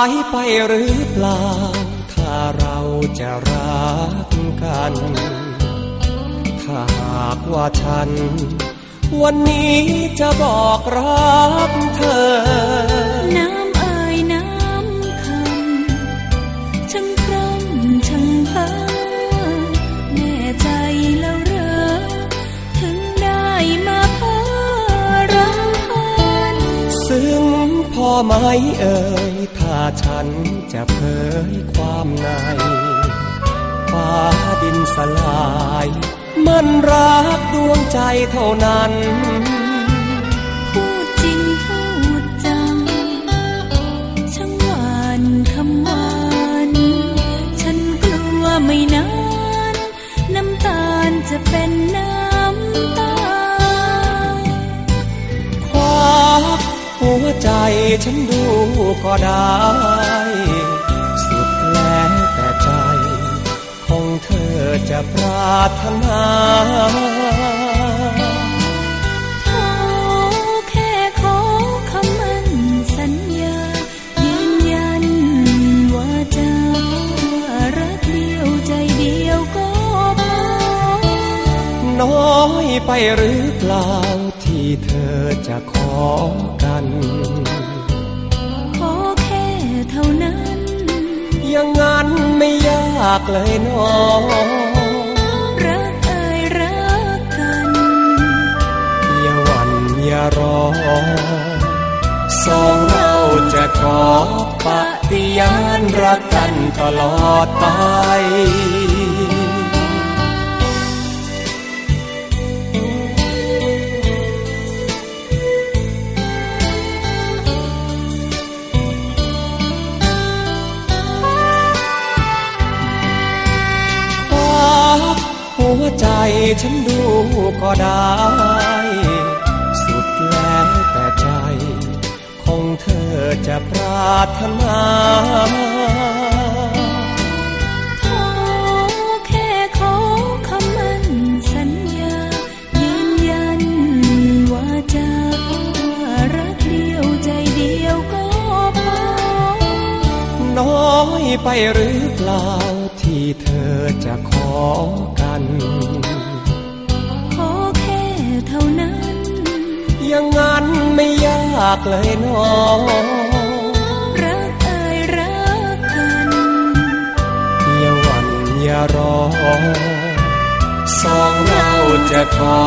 สายไปหรือเปล่า ถ้าเราจะรักกัน ถ้าหากว่าฉัน วันนี้จะบอกรักเธอ น้ำเอ่ยน้ำคำช่างพร่ำช่างเพ้อแน่ใจแล้วเหรอถึงได้มาเพ้อรักกันซึ่งพอไหมเอ่ยถ้า ฉันจะเผยความในฟ้าดินสลาย มันรักดวงใจเท่านั้นพูดจริงพูดจังช่างหวานคำหวานฉันกลัวไม่นาน น้ำตาลจะเป็นน้ำ วใจฉันดูก็ได้ สุดแล้วแต่ใจ ของเธอจะปรารถนาขอแค่ขอคำมั่นสัญญายืนยันว่าจะรักเดียวใจเดียวก็พอน้อยไปหรือเปล่า เธอจะขอกัน ขอแค่เท่านั้น อย่างนั้นไม่ยากเลยน้องรักเอ่ยรักกัน อย่าหวันอย่ารอ สองเราจะขอปฏิญาณรักกันตลอดไป ใจฉันดูก็ได้ สุดแล้วแต่ใจคงเธอจะปรารถนาขอแค่ขอคำมั่นสัญญายืนยันว่าจะรักเดียวใจเดียวก็พอน้อยไปหรือเปล่าที่ เธอจะขอกัน ขอแค่เท่านั้น อย่างนั้นไม่ยากเลยน้องรักเอ่ยรักกันอย่าหวันอย่ารอ สองเราจะขอ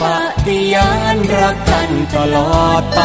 ปฏิญาณรักกันตลอดไป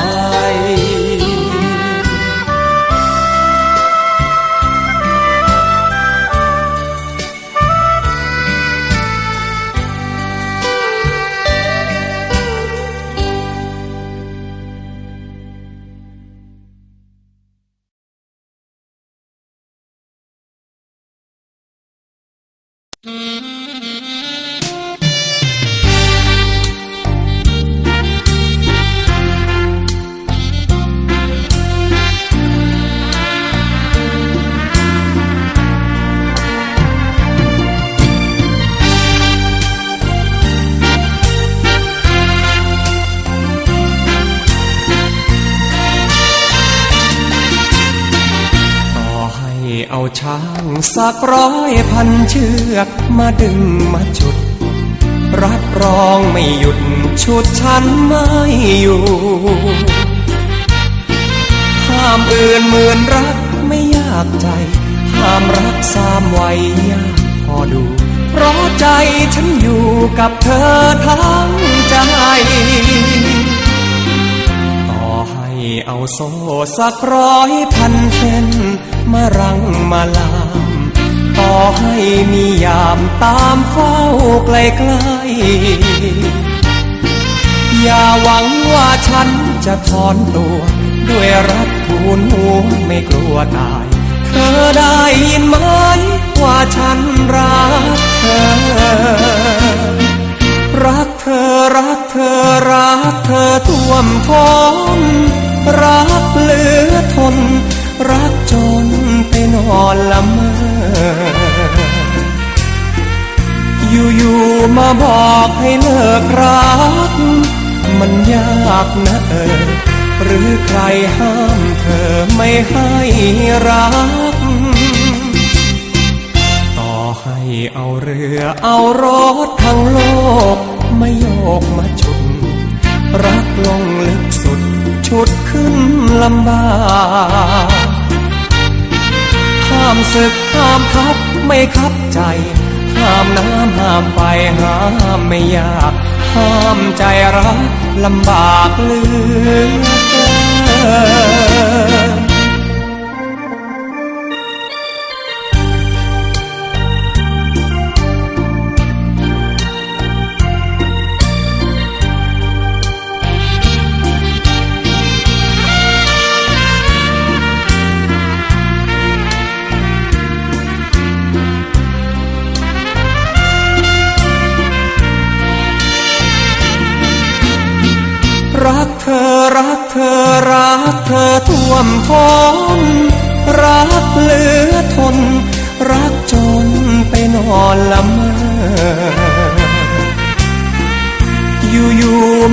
ช้างสักร้อยพันเชือกมาดึงมาจุด รับรองไม่หยุดชุดฉันไม่อยู่ห้ามอื่นเหมือนรักไม่ยากใจ ห้ามรักสามไวัยากพอดู เพราะใจฉันอยู่กับเธอทั้งใจ เอาโซ่สักร้อยพันเส้นมารังมาลาม ต่อให้มียามตามเฝ้าไกลๆอย่าหวังว่าฉันจะถอนตัว ด้วยรักทูนหัวไม่กลัวตาย เธอได้ยินไหมว่าฉันรักเธอ รักเธอรักเธอรักเธอท่วมท้น ให้เลิกรัก มันยากนะเออ หรือใครห้ามเธอไม่ให้รัก ต่อให้เอาเรือเอารถทั้งโลก ไมาโยกมาชุด รักลงลึกสุด ชุดขึ้นลำบากห้ามศึกห้ามทับไม่คับใจ ห้ามน้ำห้ามไฟห้ามไม่ยาก ห้ามใจรักลำบากเลือเกิน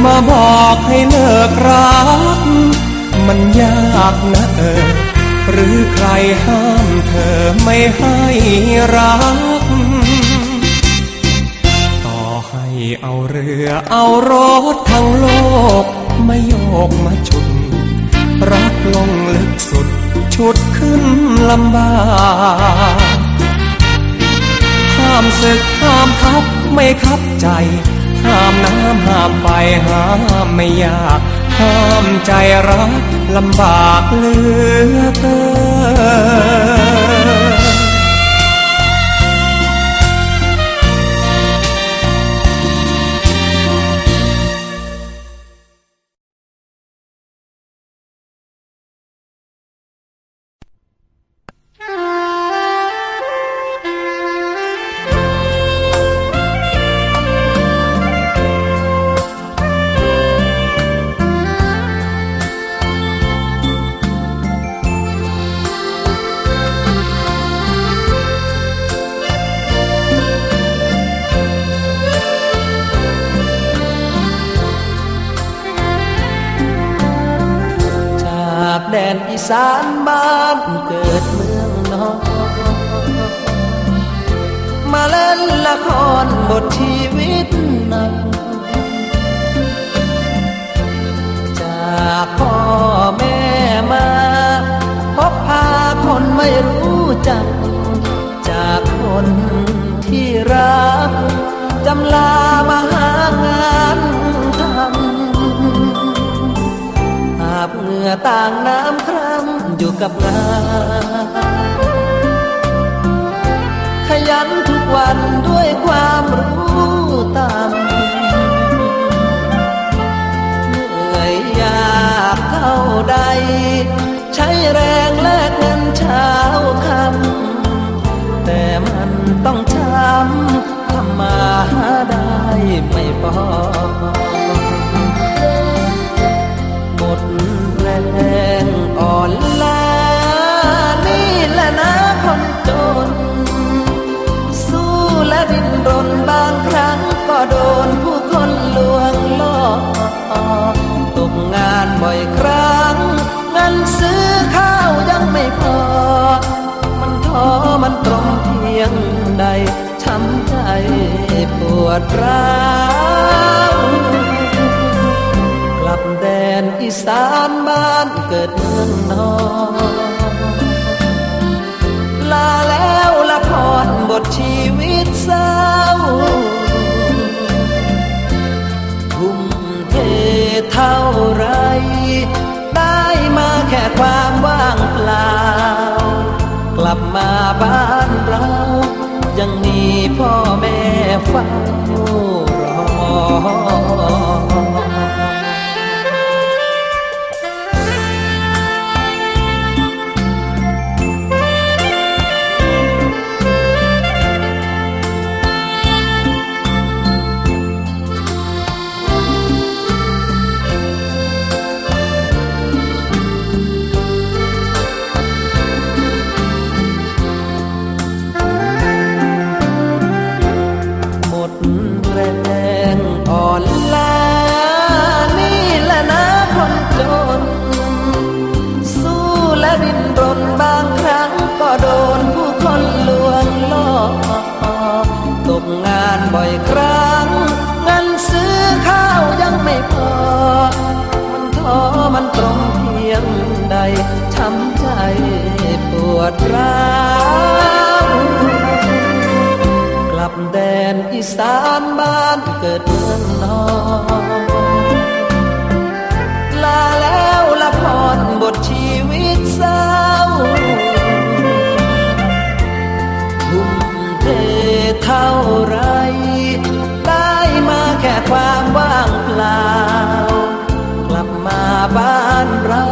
มาบอกให้เลิกรัก มันยากนะเออ หรือใครห้ามเธอไม่ให้รัก ต่อให้เอาเรือเอารถทั้งโลก ไมาโยกมาชุดรักลงลึกสุดชุดขึ้นลำบากห้ามศึกห้ามทับไม่คับใจ ห้ามน้ำห้ามไฟห้ามไม่ยาก ห้ามใจรักลำบากเหลือเกิน สานบ้านเกิดเมืองนอนมาเล่นละครบทชีวิตหนักจากพ่อแม่มาพบพาคนไม่รู้จัก จากคนที่รักจำลามา งื่อต่างน้ำคร่ำอยู่กับงานขยันทุกวันด้วยความรู้ตามเหนื่อยยากเท่าใด ใช้แรงแลกเงินเช้าคำแต่มันต้องช้ำทำมาหาได้ไม่พอหมด งอ่อนล้านี่แหละนะคนจน สู้และดิ้นรนบางครั้งก็โดนผู้คนลวงล่อตกงานบ่อยครั้งเงินซื้อข้าวยังไม่พอ มันท้อมันตรงเพียงใดช้ำใจปวดร้าว อีสานบ้านเกิดเมืองนอนลาแล้วละครบทชี ดร้างกลับแดนอีสานบ้านเกิดเมืองนอนลาแล้วละครบทชีวิตเศร้าทุ่มเทเท่าไร ได้มาแค่ความว่างเปล่า กลับมาบ้านเรา